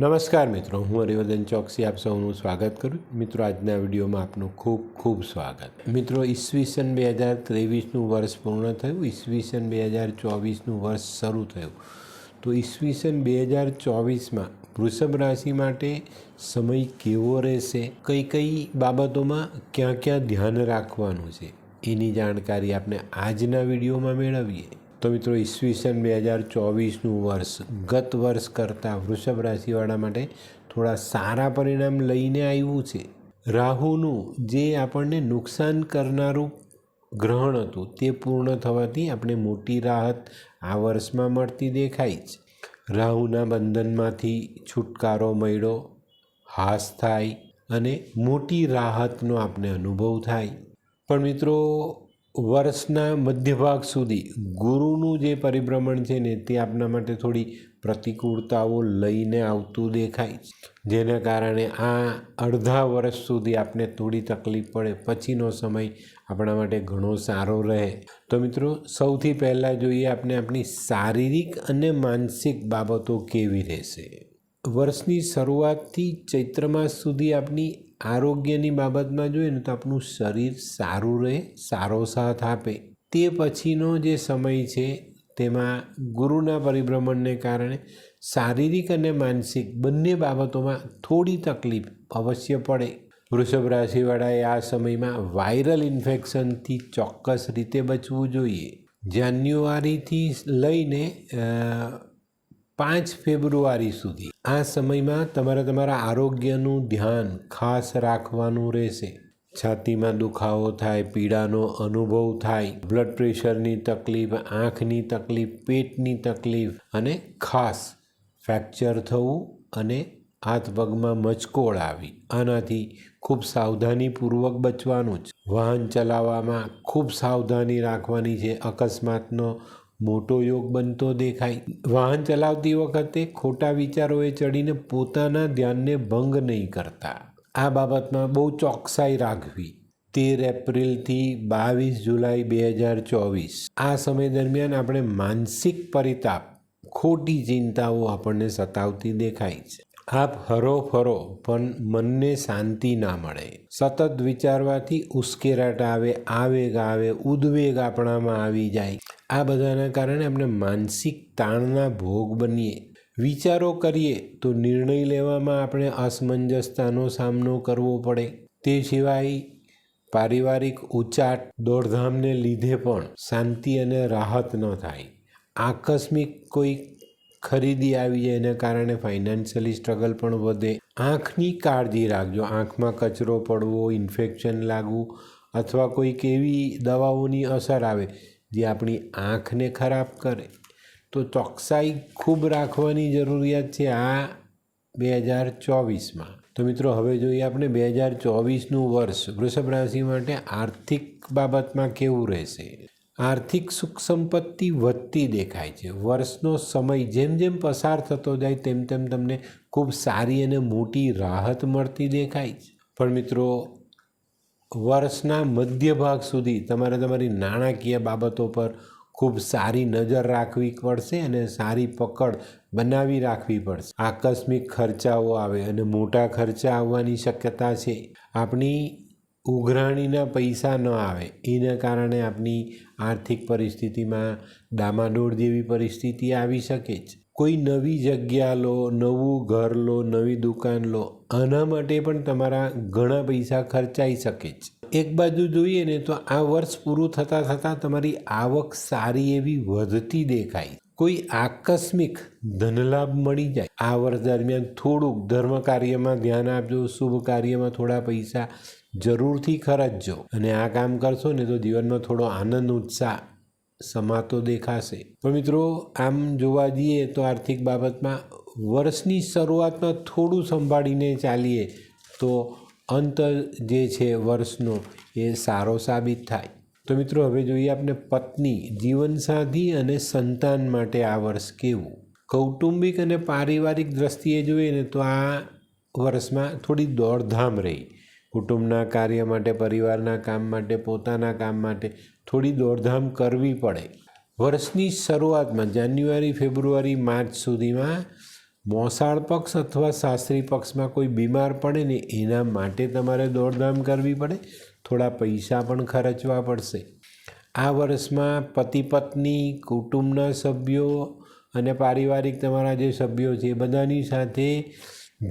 નમસ્કાર મિત્રો, હું હરિવર્ધન ચોકસી, આપ સૌનું સ્વાગત કરું મિત્રો, આજના વિડીયોમાં આપનું ખૂબ ખૂબ સ્વાગત. મિત્રો, ઈસવીસન બે હજાર ત્રેવીસનું વર્ષ પૂર્ણ થયું. ઈસવીસન બે હજાર ચોવીસનું વર્ષ શરૂ થયું. તો ઈસવીસન બે હજાર ચોવીસમાં વૃષભ રાશિ માટે સમય કેવો રહેશે? કઈ કઈ બાબતોમાં ક્યાં ક્યાં ધ્યાન રાખવાનું છે? એની જાણકારી આપણે આજના વિડીયોમાં મેળવીએ. તો મિત્રો ઈસવીસન બે હજાર ચોવીસનું વર્ષ. ગત વર્ષ કરતાં વૃષભ રાશિવાળા માટે થોડા સારા પરિણામ લઈને આવ્યું છે. રાહુનું જે આપણને નુકસાન કરનારું ગ્રહણ હતું, તે પૂર્ણ થવાથી આપણે મોટી રાહત આ વર્ષમાં મળતી દેખાય છે. રાહુના બંધનમાંથી છુટકારો મળ્યો, હાસ થાય અને મોટી રાહતનો આપણે અનુભવ થાય. પણ મિત્રો વર્ષના મધ્ય ભાગ સુધી ગુરુનું જે પરિભ્રમણ છે ને તે આપના માટે થોડી પ્રતિકૂળતાઓ લઈને આવતું દેખાય જેના કારણે આ અડધા વર્ષ સુધી આપને થોડી તકલીફ પડે. પછીનો સમય આપણા માટે ઘણો સારો રહે. તો મિત્રો, સૌથી પહેલાં જોઈએ આપણે આપણી શારીરિક અને માનસિક બાબતો કેવી રહેશે? વર્ષની શરૂઆતથી ચૈત્ર માસ સુધી આપની આરોગ્યની બાબતમાં જોઈએ ને તો આપણું શરીર સારું રહે, સારો સાથ આપે. તે પછીનો જે સમય છે, તેમાં ગુરુના પરિભ્રમણને કારણે શારીરિક અને માનસિક બંને બાબતોમાં થોડી તકલીફ અવશ્ય પડે. વૃષભ રાશિવાળાએ આ સમયમાં વાયરલ ઇન્ફેક્શનથી ચોક્કસ રીતે બચવું જોઈએ. જાન્યુઆરીથી લઈને પાંચ ફેબ્રુઆરી સુધી. આ સમયમાં તમારે તમારા આરોગ્યનું ધ્યાન ખાસ રાખવાનું રહેશે. છાતીમાં દુખાવો થાય, પીડાનો અનુભવ થાય બ્લડ પ્રેશરની તકલીફ, આંખની તકલીફ, પેટની તકલીફ અને ખાસ ફ્રેક્ચર થવું અને હાથ પગમાં મચકોળ આવી. આનાથી ખૂબ સાવધાનીપૂર્વક બચવાનું જ. વાહન ચલાવવામાં ખૂબ સાવધાની રાખવાની છે. અકસ્માતનો મોટો યોગ બનતો દેખાય. વાહન ચલાવતી વખતે ખોટા વિચારોએ ચડીને પોતાના ધ્યાનને ભંગ નહીં કરતા. આ બાબતમાં બહુ ચોકસાઈ રાખવી. તેર એપ્રિલથી બાવીસ જુલાઈ બે હજાર ચોવીસ. આ સમય દરમિયાન આપણે માનસિક પરિતાપ, ખોટી ચિંતાઓ આપણને સતાવતી દેખાય છે. આપ હરો ફરો, પણ મનને શાંતિ ના મળે. સતત વિચારવાથી ઉશ્કેરાટ આવે, આવેગ આવે, ઉદ્વેગ આપણામાં આવી જાય. આ બધાના કારણે આપણે માનસિક તાણના ભોગ બનીએ. વિચારો કરીએ તો નિર્ણય લેવામાં આપણે અસમંજસતાનો સામનો કરવો પડે. તે સિવાય પારિવારિક ઉચાટ દોડધામને લીધે પણ શાંતિ અને રાહત ન થાય. આકસ્મિક કોઈ ખરીદી આવી જાય એના કારણે ફાઇનાન્શિયલી સ્ટ્રગલ પણ વધે. આંખની કાળજી રાખજો. આંખમાં કચરો પડવો ઇન્ફેક્શન લાગવું અથવા કોઈક એવી દવાઓની અસર આવે જે આપણી આંખને ખરાબ કરે, તો ચોકસાઈ ખૂબ રાખવાની જરૂરિયાત છે આ બે હજાર ચોવીસમાં. તો મિત્રો, હવે જોઈએ આપણે બે હજાર ચોવીસનું વર્ષ. વૃષભ રાશિ માટે આર્થિક બાબતમાં કેવું રહેશે? આર્થિક સુખ સંપત્તિ વધતી દેખાય છે. વર્ષનો સમય જેમ જેમ પસાર થતો જાય તેમ તેમ તમને ખૂબ સારી અને મોટી રાહત મળતી દેખાય છે. પણ મિત્રો, વર્ષના મધ્ય ભાગ સુધી તમારે તમારી નાણાકીય બાબતો પર ખૂબ સારી નજર રાખવી પડશે અને સારી પકડ બનાવી રાખવી પડશે. આકસ્મિક ખર્ચાઓ આવે અને મોટા ખર્ચા આવવાની શક્યતા છે. આપણી ઉઘરાણીના પૈસા ન આવે. એના કારણે આપની આર્થિક પરિસ્થિતિમાં ડામાડોળ જેવી પરિસ્થિતિ આવી શકે છે કોઈ નવી જગ્યા લો, નવું ઘર લો, નવી દુકાન લો, આના માટે પણ તમારા ઘણા પૈસા ખર્ચાઈ શકે છે એક બાજુ જોઈએ ને તો આ વર્ષ પૂરું થતાં થતાં તમારી આવક સારી એવી વધતી દેખાય. કોઈ આકસ્મિક ધનલાભ મળી જાય. આ વર્ષ દરમિયાન થોડુંક ધર્મ કાર્યમાં ધ્યાન આપજો, શુભ કાર્યમાં થોડા પૈસા જરૂરથી ખર્ચજો અને આ કામ કરશો ને તો જીવનમાં થોડો આનંદ, ઉત્સાહ સમાતો દેખાશે. પણ મિત્રો, આમ જોવા જઈએ તો આર્થિક બાબતમાં વર્ષની શરૂઆતમાં થોડું સંભાળીને ચાલીએ તો અંત જે છે વર્ષનો એ સારો સાબિત થાય. તો મિત્રો, હવે જોઈએ આપણે પત્ની જીવનસાથી અને સંતાન માટે આ વર્ષ કેવું? કૌટુંબિક અને પારિવારિક દ્રષ્ટિએ જોઈએ ને તો આ વર્ષમાં થોડી દોડધામ રહી. કુટુંબના કાર્ય માટે, પરિવારના કામ માટે, પોતાના કામ માટે થોડી દોડધામ કરવી પડે. વર્ષની શરૂઆતમાં જાન્યુઆરી, ફેબ્રુઆરી, માર્ચ સુધીમાં મોસાળ પક્ષ અથવા શાસ્ત્રી પક્ષમાં કોઈ બીમાર પડે ને એના માટે તમારે દોડધામ કરવી પડે. થોડા પૈસા પણ ખર્ચવા પડશે. આ વર્ષમાં પતિ પત્ની, કુટુંબના સભ્યો અને પારિવારિક તમારા જે સભ્યો છે એ બધાની સાથે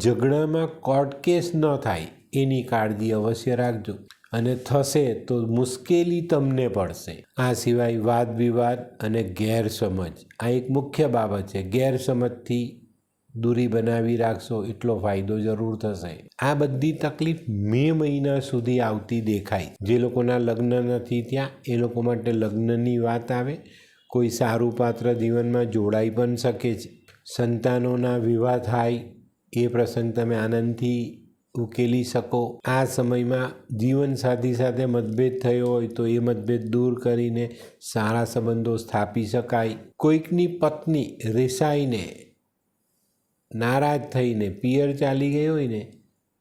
ઝઘડામાં કોર્ટ કેસ ન થાય એની કાળજી અવશ્ય રાખજો. અને થશે તો મુશ્કેલી તમને પડશે. આ સિવાય વાદ વિવાદ અને ગેરસમજ. આ એક મુખ્ય બાબત છે. ગેરસમજથી દૂરી બનાવી રાખશો એટલો ફાયદો જરૂર થશે. આ બધી તકલીફ મે મહિના સુધી આવતી દેખાય. જે લોકોના લગ્ન નથી ત્યાં એ લોકો માટે લગ્નની વાત આવે. કોઈ સારું પાત્ર જીવનમાં જોડાઈ પણ શકે છે. સંતાનોના વિવાહ થાય, એ પ્રસંગ તમે આનંદથી ઉકેલી શકો. આ સમયમાં જીવનસાથી સાથે મતભેદ થયો હોય તો એ મતભેદ દૂર કરીને સારા સંબંધો સ્થાપી શકાય. કોઈકની પત્ની રિસાઈને નારાજ થઈને પિયર ચાલી ગઈ હોય ને,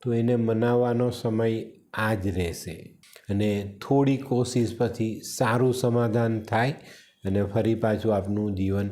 તો એને મનાવવાનો સમય આ જ રહેશે. અને થોડી કોશિશ પછી સારું સમાધાન થાય અને ફરી પાછું આપનું જીવન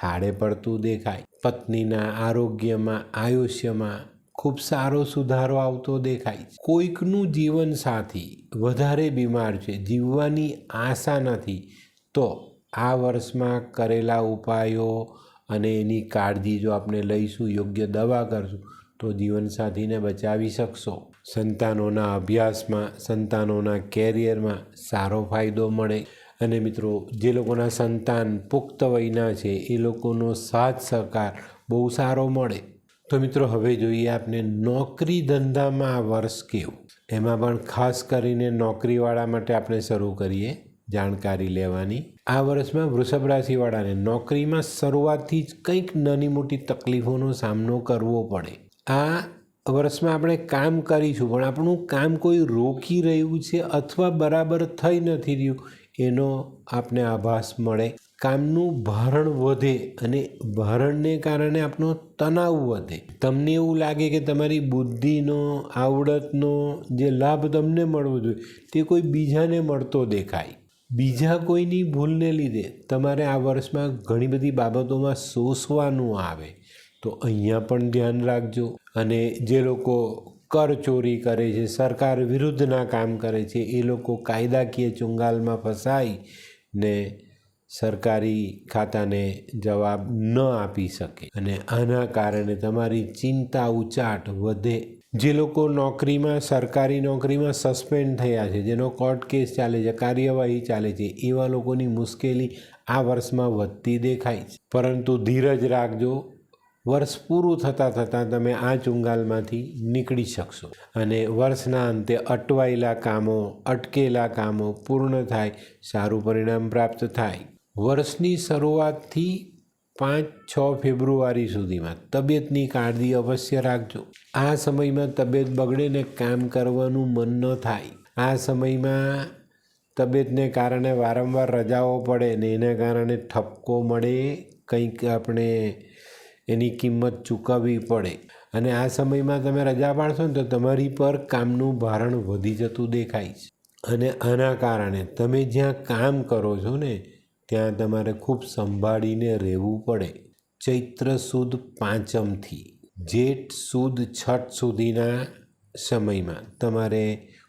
થાળે પડતું દેખાય. પત્નીના આરોગ્યમાં, આયુષ્યમાં ખૂબ સારો સુધારો આવતો દેખાય કોઈકનું જીવન સાથી વધારે બીમાર છે, જીવવાની આશા નથી, તો આ વર્ષમાં કરેલા ઉપાયો અને એની કાળજી જો આપણે લઈશું, યોગ્ય દવા કરશું, તો જીવનસાથીને બચાવી શકશો. સંતાનોના અભ્યાસમાં, સંતાનોના કેરિયરમાં સારો ફાયદો મળે. અને મિત્રો, જે લોકોના સંતાન પુખ્ત વયના છે, એ લોકોનો સાથ સહકાર બહુ સારો મળે. તો મિત્રો, હવે જોઈએ આપણે નોકરી ધંધામાં આ વર્ષ કેવું? એમાં પણ ખાસ કરીને નોકરીવાળા માટે આપણે શરૂ કરીએ. જાણકારી લેવાની. આ વર્ષમાં વૃષભ રાશિવાળાને નોકરીમાં શરૂઆતથી જ કંઈક નાની મોટી તકલીફોનો સામનો કરવો પડે. આ વર્ષમાં આપણે કામ કરીશું, પણ આપણું કામ કોઈ રોકી રહ્યું છે અથવા બરાબર થઈ નથી રહ્યું, એનો આપને આભાસ મળે. કામનું ભારણ વધે અને ભારણને કારણે આપણો તણાવ વધે. તમને એવું લાગે કે તમારી બુદ્ધિનો, આવડતનો જે લાભ તમને મળવો જોઈએ, તે કોઈ બીજાને મળતો દેખાય. બીજા કોઈની ભૂલને લીધે તમારે આ વર્ષમાં ઘણી બધી બાબતોમાં શોષવાનું આવે. તો અહીંયા પણ ધ્યાન રાખજો. અને જે લોકો કર ચોરી કરે છે, સરકાર વિરુદ્ધના કામ કરે છે, એ લોકો કાયદાકીય ચુંગાલમાં ફસાઈ ને સરકારી ખાતાને જવાબ ન આપી શકે. અને આના કારણે તમારી ચિંતા ઉચાટ વધે. જે લોકો નોકરીમાં, સરકારી નોકરીમાં સસ્પેન્ડ થયા છે, જેનો કોર્ટ કેસ ચાલે છે, કાર્યવાહી ચાલે છે, એવા લોકોની મુશ્કેલી આ વર્ષમાં વધતી દેખાય છે. પરંતુ ધીરજ રાખજો, વર્ષ પૂરું થતાં થતાં તમે આ ચુંગાલમાંથી નીકળી શકશો. અને વર્ષના અંતે અટવાયેલા કામો, અટકેલા કામો પૂર્ણ થાય, સારું પરિણામ પ્રાપ્ત થાય. વર્ષની શરૂઆતથી પાંચ છ ફેબ્રુઆરી સુધીમાં તબિયતની કાળજી અવશ્ય રાખજો. આ સમયમાં તબિયત બગડે ને કામ કરવાનું મન ન થાય. આ સમયમાં તબિયતને કારણે વારંવાર રજાઓ પડે ને એના કારણે ઠપકો મળે, કંઈક આપણે એની કિંમત ચૂકવવી પડે. અને આ સમયમાં તમે રજા પાડશો ને તો તમારી પર કામનું ભારણ વધી જતું દેખાય છે. અને આના કારણે તમે જ્યાં કામ કરો છો ને ત્યાં તમારે ખૂબ સંભાળીને રહેવું પડે. ચૈત્ર સુદ પાંચમથી, જેઠ સુદ છઠ સુધીના સમયમાં તમારે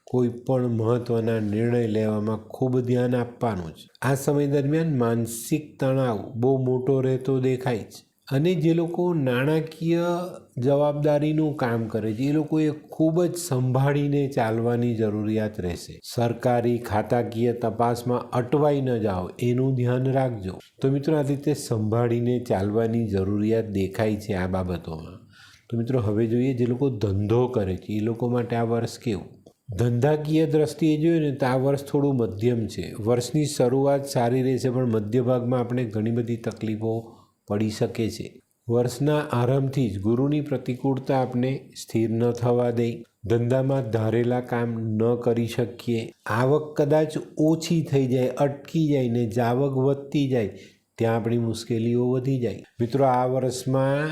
કોઈ પણ મહત્ત્વના નિર્ણય લેવામાં ખૂબ ધ્યાન આપવાનું છે આ સમય દરમિયાન માનસિક તણાવ બહુ મોટો રહેતો દેખાય છે. અને જે લોકો નાણાકીય જવાબદારીનું કામ કરે છે, એ લોકોએ ખૂબ જ સંભાળીને ચાલવાની જરૂરિયાત રહેશે. સરકારી ખાતાકીય તપાસમાં અટવાઈ ન જાઓ, એનું ધ્યાન રાખજો. તો મિત્રો, આ રીતે સંભાળીને ચાલવાની જરૂરિયાત દેખાય છે આ બાબતોમાં. તો મિત્રો, હવે જોઈએ જે લોકો ધંધો કરે છે, એ લોકો માટે આ વર્ષ કેવું? ધંધાકીય દ્રષ્ટિએ જોઈએ ને, તો આ વર્ષ થોડું મધ્યમ છે. વર્ષની શરૂઆત સારી રહેશે, પણ મધ્ય ભાગમાં આપણે ઘણી બધી તકલીફો પડી શકે છે. વર્ષના આરંભથી જ ગુરુની પ્રતિકૂળતા આપણે સ્થિર ન થવા દે ધંધામાં ધારેલા કામ ન કરી શકીએ. આવક કદાચ ઓછી થઈ જાય, અટકી જાય ને જાવક વધતી જાય, ત્યાં આપણી મુશ્કેલીઓ વધી જાય. મિત્રો, આ વર્ષમાં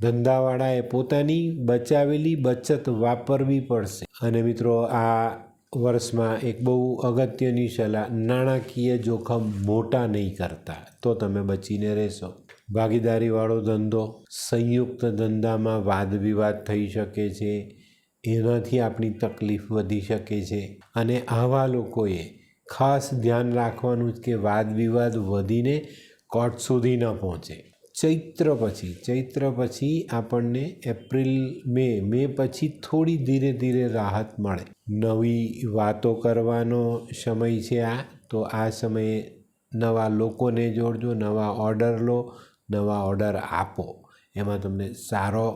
ધંધાવાળાએ પોતાની બચાવેલી બચત વાપરવી પડશે. અને મિત્રો, આ વર્ષમાં એક બહુ અગત્યની સલાહ, નાણાકીય જોખમ મોટા નહીં કરતા. તો તમે બચીને રહેશો. ભાગીદારીવાળો ધંધો સંયુક્ત ધંધામાં વાદ વિવાદ થઈ શકે છે, એનાથી આપણી તકલીફ વધી શકે છે અને આવા લોકોએ ખાસ ધ્યાન રાખવાનું કે વાદ વિવાદ વધીને કોર્ટ સુધી ન પહોંચે. ચૈત્ર પછી ચૈત્ર પછી આપણને એપ્રિલ, મે મે પછી થોડી ધીરે ધીરે રાહત મળે. નવી વાતો કરવાનો સમય છે આ, તો આ સમયે નવા લોકોને જોડજો, નવા ઓર્ડર લો નવા ઓર્ડર આપો, એમાં તમને સારો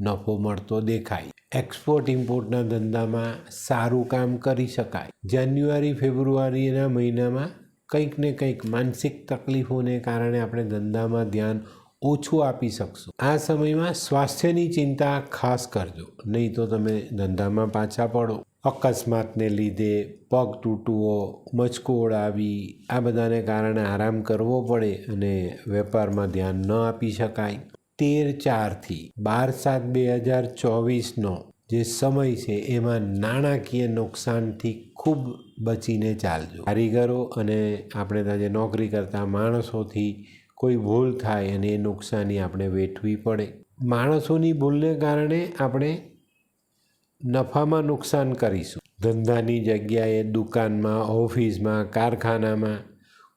નફો મળતો દેખાય. એક્સપોર્ટ ઇમ્પોર્ટના ધંધામાં સારું કામ કરી શકાય. જાન્યુઆરી ફેબ્રુઆરીના મહિનામાં કંઈક ને કંઈક માનસિક તકલીફોને કારણે આપણે ધંધામાં ધ્યાન ઓછું આપી શકશો. આ સમયમાં સ્વાસ્થ્યની ચિંતા ખાસ કરજો, નહીં તો તમે ધંધામાં પાછા પડો. અકસ્માતને લીધે પગ તૂટવો મચકોડ આવી આ બધાને કારણે આરામ કરવો પડે અને વેપારમાં ધ્યાન ન આપી શકાય. તેર ચારથી બાર સાત બે હજાર ચોવીસનો જે સમય છે, એમાં નાણાકીય નુકસાનથી ખૂબ બચીને ચાલજો. કારીગરો અને આપણે ત્યાં જે નોકરી કરતા માણસોથી કોઈ ભૂલ થાય અને એ નુકસાની આપણે વેઠવી પડે. માણસોની ભૂલને કારણે આપણે નફામાં નુકસાન કરીશું. ધંધાની જગ્યાએ, દુકાનમાં, ઓફિસમાં, કારખાનામાં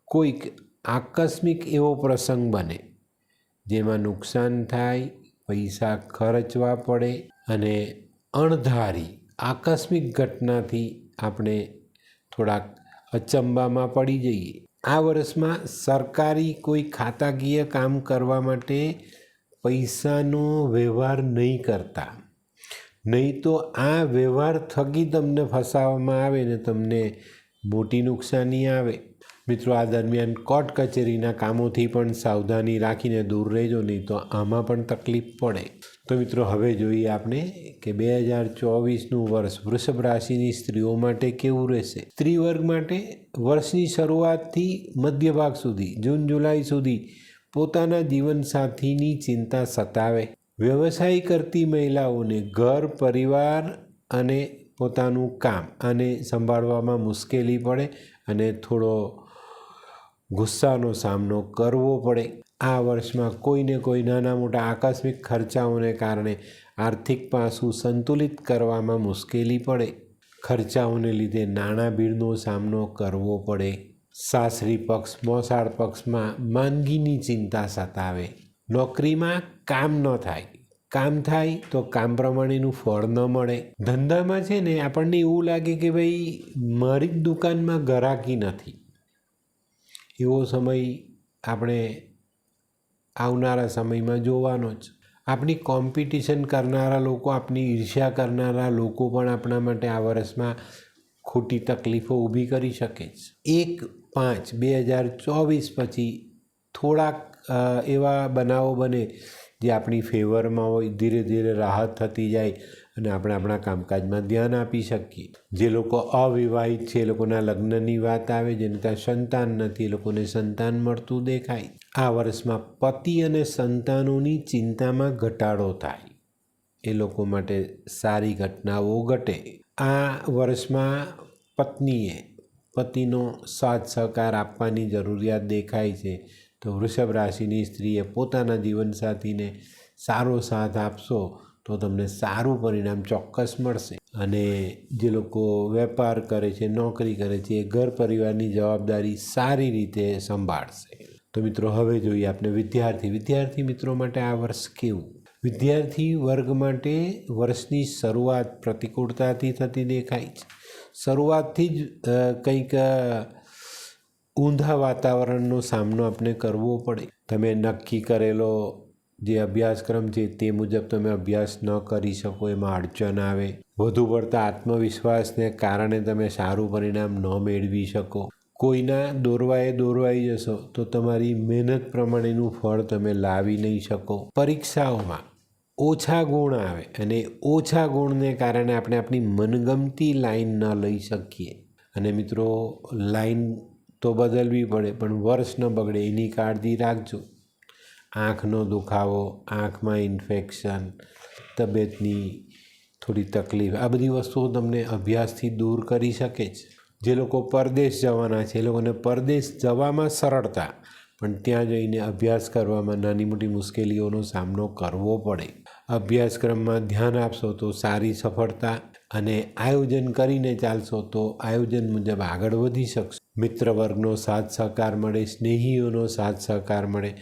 કોઈક આકસ્મિક એવો પ્રસંગ બને, જેમાં નુકસાન થાય, પૈસા ખર્ચવા પડે અને અણધારી આકસ્મિક ઘટનાથી આપણે થોડાક અચંબામાં પડી જઈએ. આ વર્ષમાં સરકારી કોઈ ખાતાકીય કામ કરવા માટે પૈસાનો વ્યવહાર નહીં કરતા. નહીં તો આ વ્યવહાર થકી તમને ફસાવવામાં આવે ને તમને મોટી નુકસાની આવે. મિત્રો, આ દરમિયાન કોર્ટ કચેરીના કામોથી પણ સાવધાની રાખીને દૂર રહેજો, નહીં તો આમાં પણ તકલીફ પડે. તો મિત્રો, હવે જોઈએ આપણે કે બે હજાર ચોવીસનું વર્ષ વૃષભ રાશિની સ્ત્રીઓ માટે કેવું રહેશે? સ્ત્રી વર્ગ માટે વર્ષની શરૂઆતથી મધ્ય ભાગ સુધી, જૂન જુલાઈ સુધી પોતાના જીવનસાથીની ચિંતા સતાવે. વ્યવસાય કરતી મહિલાઓને ઘર, પરિવાર અને પોતાનું કામ આને સંભાળવામાં મુશ્કેલી પડે અને થોડો ગુસ્સાનો સામનો કરવો પડે. આ વર્ષમાં કોઈને કોઈ નાના મોટા આકસ્મિક ખર્ચાઓને કારણે આર્થિક પાસું સંતુલિત કરવામાં મુશ્કેલી પડે. ખર્ચાઓને લીધે નાણાં ભીડનો સામનો કરવો પડે. સાસરી પક્ષ, મોસાળ પક્ષમાં માંદગીની ચિંતા સતાવે. નોકરીમાં કામ ન થાય. કામ થાય તો કામ પ્રમાણેનું ફળ ન મળે. ધંધામાં છે ને આપણને એવું લાગે કે ભાઈ, મારી જ દુકાનમાં ગરાકી નથી. એવો સમય આપણે આવનારા સમયમાં જોવાનો જ. આપણી કોમ્પિટિશન કરનારા લોકો, આપણી ઈર્ષ્યા કરનારા લોકો પણ આપણા માટે આ વર્ષમાં ખોટી તકલીફો ઊભી કરી શકે છે એક પાંચ બે હજાર ચોવીસ પછી થોડાક એવા બનાવો બને જે આપણી ફેવરમાં હોય, ધીરે ધીરે રાહત થતી જાય અને આપણે આપણા કામકાજમાં ધ્યાન આપી શકીએ. જે લોકો અવિવાહિત છે, એ લોકોના લગ્નની વાત આવે, જેને ત્યાં સંતાન નથી, એ લોકોને સંતાન મળતું દેખાય. આ વર્ષમાં પતિ અને સંતાનોની ચિંતામાં ઘટાડો થાય. એ લોકો માટે સારી ઘટનાઓ ઘટે. આ વર્ષમાં પત્નીએ પતિનો સાથ સહકાર આપવાની જરૂરિયાત દેખાય છે. તો વૃષભ રાશિની સ્ત્રીએ પોતાના જીવનસાથીને સારો સાથ આપશો તો તમને સારું પરિણામ ચોક્કસ મળશે. અને જે લોકો વેપાર કરે છે, નોકરી કરે છે, એ ઘર પરિવારની જવાબદારી સારી રીતે સંભાળશે. તો મિત્રો, હવે જોઈએ આપણે વિદ્યાર્થી. વિદ્યાર્થી મિત્રો માટે આ વર્ષ કેવું? વિદ્યાર્થી વર્ગ માટે વર્ષની શરૂઆત પ્રતિકૂળતાથી થતી દેખાય છે. શરૂઆતથી જ કંઈક ઊંધા વાતાવરણનો સામનો આપણે કરવો પડે. તમે નક્કી કરેલો જે અભ્યાસક્રમ છે તે મુજબ તમે અભ્યાસ ન કરી શકો, એમાં અડચણ આવે. વધુ પડતા આત્મવિશ્વાસને કારણે તમે સારું પરિણામ ન મેળવી શકો. કોઈના દોરવાએ દોરવાઈ જશો તો તમારી મહેનત પ્રમાણેનું ફળ તમે લાવી નહીં શકો. પરીક્ષાઓમાં ઓછા ગુણ આવે અને ઓછા ગુણને કારણે આપણે આપણી મનગમતી લાઈન ન લઈ શકીએ. અને મિત્રો, લાઈન તો બદલવી પડે, પણ વર્ષ ન બગડે, એની કાળજી રાખજો. આંખનો દુખાવો, આંખમાં ઇન્ફેક્શન, તબિયતની થોડી તકલીફ, આ બધી વસ્તુઓ તમને અભ્યાસથી દૂર કરી શકે છે. જે લોકો પરદેશ જવાના છે, એ લોકોને પરદેશ જવામાં સરળતા, પણ ત્યાં જઈને અભ્યાસ કરવામાં નાની મોટી મુશ્કેલીઓનો સામનો કરવો પડે. અભ્યાસક્રમમાં ધ્યાન આપશો તો સારી સફળતા અને આયોજન કરીને ચાલશો તો આયોજન મુજબ આગળ વધી શકશો. મિત્ર વર્ગનો સાથ સહકાર મળે, સ્નેહીઓનો સાથ સહકાર મળે.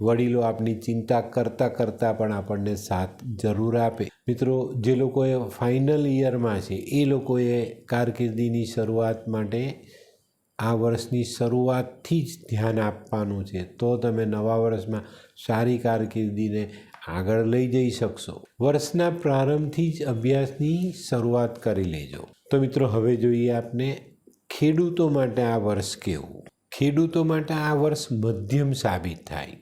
વડીલો આપની ચિંતા કરતાં કરતાં પણ આપણને સાથ જરૂર આપે. મિત્રો, જે લોકોએ ફાઇનલ ઇયરમાં છે, એ લોકોએ કારકિર્દીની શરૂઆત માટે આ વર્ષની શરૂઆતથી જ ધ્યાન આપવાનું છે. તો તમે નવા વર્ષમાં સારી કારકિર્દીને આગળ લઈ જઈ શકશો. વર્ષના પ્રારંભથી જ અભ્યાસની શરૂઆત કરી લેજો. તો મિત્રો, હવે જોઈએ આપને ખેડૂતો માટે આ વર્ષ કેવું? ખેડૂતો માટે આ વર્ષ મધ્યમ સાબિત થાય.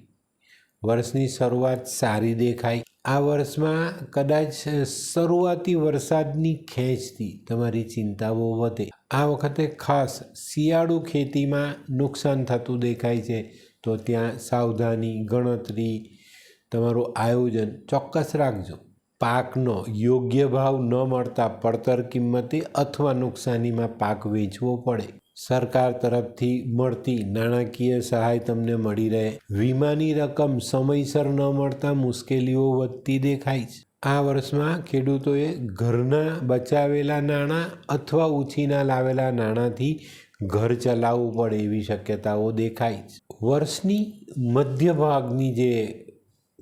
વર્ષની શરૂઆત સારી દેખાય. આ વર્ષમાં કદાચ શરૂઆતી વરસાદની ખેંચથી તમારી ચિંતાઓ વધે. આ વખતે ખાસ શિયાળુ ખેતીમાં નુકસાન થતું દેખાય છે. તો ત્યાં સાવધાની, ગણતરી, તમારું આયોજન ચોક્કસ રાખજો. પાકનો યોગ્ય ભાવ ન મળતા પડતર કિંમતે અથવા નુકસાનીમાં પાક વેચવો પડે. સરકાર તરફથી મળતી નાણાકીય સહાય તમને મળી રહે. વીમાની રકમ સમયસર ન મળતા મુશ્કેલીઓ વધતી દેખાય છે. આ વર્ષમાં ખેડૂતોએ ઘરના બચાવેલા નાણાં અથવા ઉછીના લાવેલા નાણાંથી ઘર ચલાવવું પડે એવી શક્યતાઓ દેખાય છે. વર્ષની મધ્ય ભાગની જે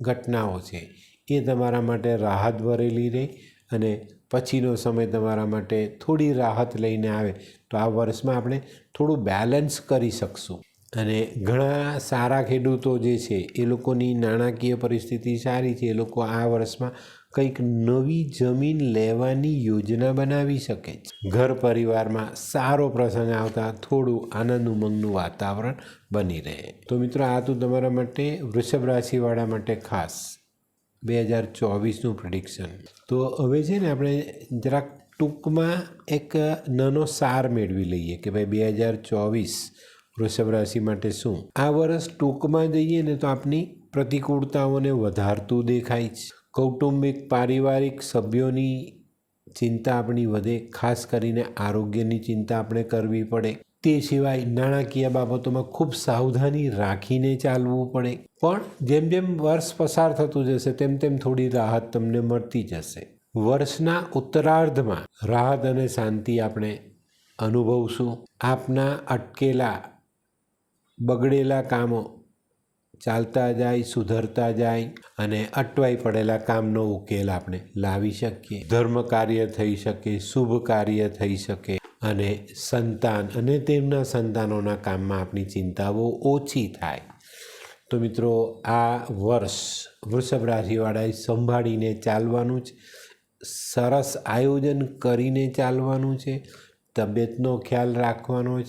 ઘટનાઓ છે એ તમારા માટે રાહત ભરેલી રહે અને પછીનો સમય તમારા માટે થોડી રાહત લઈને આવે, તો આ વર્ષમાં આપણે થોડું બેલેન્સ કરી શકશું. અને ઘણા સારા ખેડૂતો જે છે, એ લોકોની નાણાકીય પરિસ્થિતિ સારી છે, એ લોકો આ વર્ષમાં કંઈક નવી જમીન લેવાની યોજના બનાવી શકે છે. ઘર પરિવારમાં સારો પ્રસંગ આવતા થોડું આનંદ ઉમંગનું વાતાવરણ બની રહે. તો મિત્રો, આ તો તમારા માટે વૃષભ રાશિવાળા માટે ખાસ બે હજાર ચોવીસનું પ્રિડિક્શન તો હવે છે ને આપણે જરાક ટૂંકમાં એક નાનો સાર મેળવી લઈએ કે ભાઈ બે હજાર ચોવીસ વૃષભ રાશિ માટે શું? આ વર્ષ ટૂંકમાં જઈએ ને તો આપની પ્રતિકૂળતાઓને વધારતું દેખાય છે. કૌટુંબિક, પારિવારિક, સભ્યોની ચિંતા આપણી વધે, ખાસ કરીને આરોગ્યની ચિંતા આપણે કરવી પડે. તે સિવાય નાણાકીય બાબતોમાં ખૂબ સાવધાની રાખીને ચાલવું પડે. પણ જેમ જેમ વર્ષ પસાર થતું જશે, તેમ તેમ થોડી રાહત તમને મળતી જશે. વર્ષના ઉત્તરાર્ધમાં રાહત અને શાંતિ આપણે અનુભવશું. આપના અટકેલા, બગડેલા કામો ચાલતા જાય, સુધરતા જાય અને અટવાઈ પડેલા કામનો ઉકેલ આપણે લાવી શકીએ. ધર્મ કાર્ય થઈ શકે, શુભ કાર્ય થઈ શકે અને સંતાન અને તેમના સંતાનોના કામમાં આપણી ચિંતાઓ ઓછી થાય. તો મિત્રો, આ વર્ષ વૃષભ રાશિવાળાએ સંભાળીને ચાલવાનું જ સરસ આયોજન કરીને ચાલવાનું છે. તબિયતનો ખ્યાલ રાખવાનો જ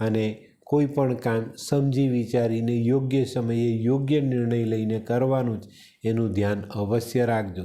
અને કોઈ પણ કામ સમજી વિચારીને યોગ્ય સમયે યોગ્ય નિર્ણય લઈને કરવાનું જ એનું ધ્યાન અવશ્ય રાખજો.